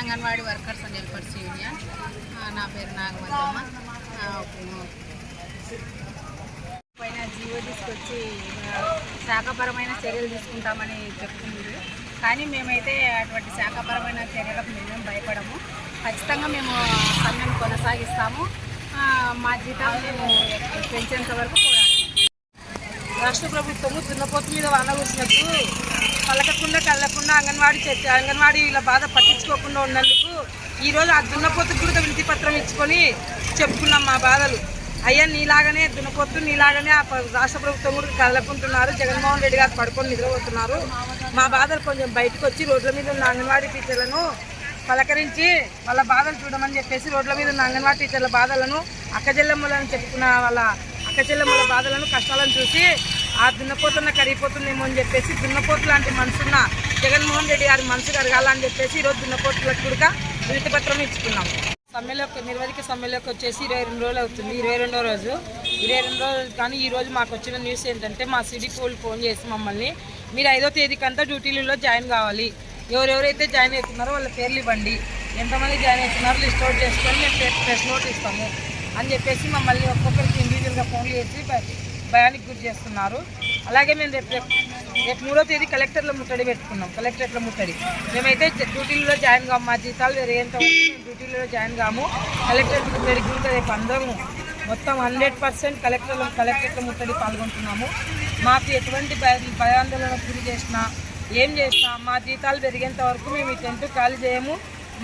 Anganwadi workers and helpers union. నా పేరు నాగమల్లమ్మ పైన జీవో తీసుకొచ్చి శాఖపరమైన చర్యలు తీసుకుంటామని చెప్తున్నారు కానీ మేమైతే అటువంటి శాఖపరమైన చర్యలకు మేము భయపడము. ఖచ్చితంగా మేము సమయం కొనసాగిస్తాము. మా జీతాలు మేము పెంచేంత వరకు రాష్ట్ర ప్రభుత్వము చిన్నపోతు మీద వాన వచ్చినప్పుడు ఉన్న అంగన్వాడీ చర్చ అంగన్వాడీ ఇలా బాధ పట్టించుకోకుండా ఉన్నందుకు ఈరోజు ఆ దున్నపోతుకు కూడా వినతి పత్రం ఇచ్చుకొని చెప్పుకున్నాం మా బాధలు. అయ్యా నీలాగానే దున్నపోతు నీలాగానే ఆ రాష్ట్ర ప్రభుత్వం కూడా కళ్ళకుంటున్నారు జగన్మోహన్ రెడ్డి గారు పడుకొని నిద్రపోతున్నారు. మా బాధలు కొంచెం బయటకు వచ్చి రోడ్ల మీద ఉన్న అంగన్వాడీ టీచర్లను పలకరించి వాళ్ళ బాధలు చూడమని చెప్పేసి రోడ్ల మీద ఉన్న అంగన్వాడీ టీచర్ల బాధలను అక్కజెల్లెమ్మలను చెప్పుకున్న వాళ్ళ అక్కచెల్లెమ్మల బాధలను కష్టాలను చూసి ఆ దున్నపోతున్న కరిగిపోతుందేమో అని చెప్పేసి దున్నపోతు లాంటి మనసున్న జగన్మోహన్ రెడ్డి గారి మనసు కరగాలని చెప్పేసి ఈరోజు దున్నపోతులకు కూడా వినతిపత్రం ఇచ్చుకున్నాం. సమ్మెలోకి నిర్వధిక సమ్మెలోకి వచ్చేసి ఇరవై రెండు రోజులు అవుతుంది ఇరవై రెండో రోజు. ఇరవై రెండు రోజులు కానీ ఈరోజు మాకు వచ్చిన న్యూస్ ఏంటంటే మా సిడిపి వాళ్ళు ఫోన్ చేసి మమ్మల్ని మీరు ఐదో తేదీకంతా డ్యూటీలలో జాయిన్ కావాలి. ఎవరెవరైతే జాయిన్ అవుతున్నారో వాళ్ళ పేర్లు ఇవ్వండి. ఎంతమంది జాయిన్ అవుతున్నారో లిస్ట్ అవుట్ చేసుకొని మేము ప్రెస్ నోట్ ఇస్తాము అని చెప్పేసి మమ్మల్ని ఒక్కొక్కరికి ఇండివిజువల్గా ఫోన్ చేసి భయానికి గురి చేస్తున్నారు. అలాగే మేము రేపు రేపు మూడో తేదీ కలెక్టర్లో ముట్టడి పెట్టుకున్నాం కలెక్టరేట్లో ముట్టడి. మేమైతే డ్యూటీలో జాయిన్ కాము మా జీతాలు పెరిగేంత వరకు మేము డ్యూటీలో జాయిన్ కాము. కలెక్టరేట్ ముట్టడి రేపు అందరము మొత్తం హండ్రెడ్ పర్సెంట్ కలెక్టర్లో కలెక్టరేట్లో ముట్టడి పాల్గొంటున్నాము. మాకు ఎటువంటి భయ భయాందోళన గురి చేసినా ఏం చేసినా మా జీతాలు పెరిగేంత వరకు మేము ఈ టెంట్ ఖాళీ చేయము.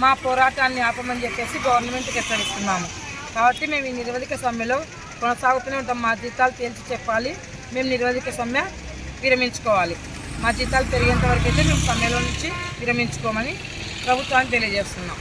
మా పోరాటాన్ని ఆపమని చెప్పేసి గవర్నమెంట్కి హెచ్చరిస్తున్నాము. కాబట్టి మేము ఈ నిరవధిక సమ్మెలో కొనసాగుతూనే ఉంటాం. మా జీతాలు తేల్చి చెప్పాలి. మేము నిరోధిక సమ్మె విరమించుకోవాలి. మా జీతాలు పెరిగేంత వరకు అయితే మేము సమ్మెలో నుంచి విరమించుకోమని ప్రభుత్వానికి తెలియజేస్తున్నాం.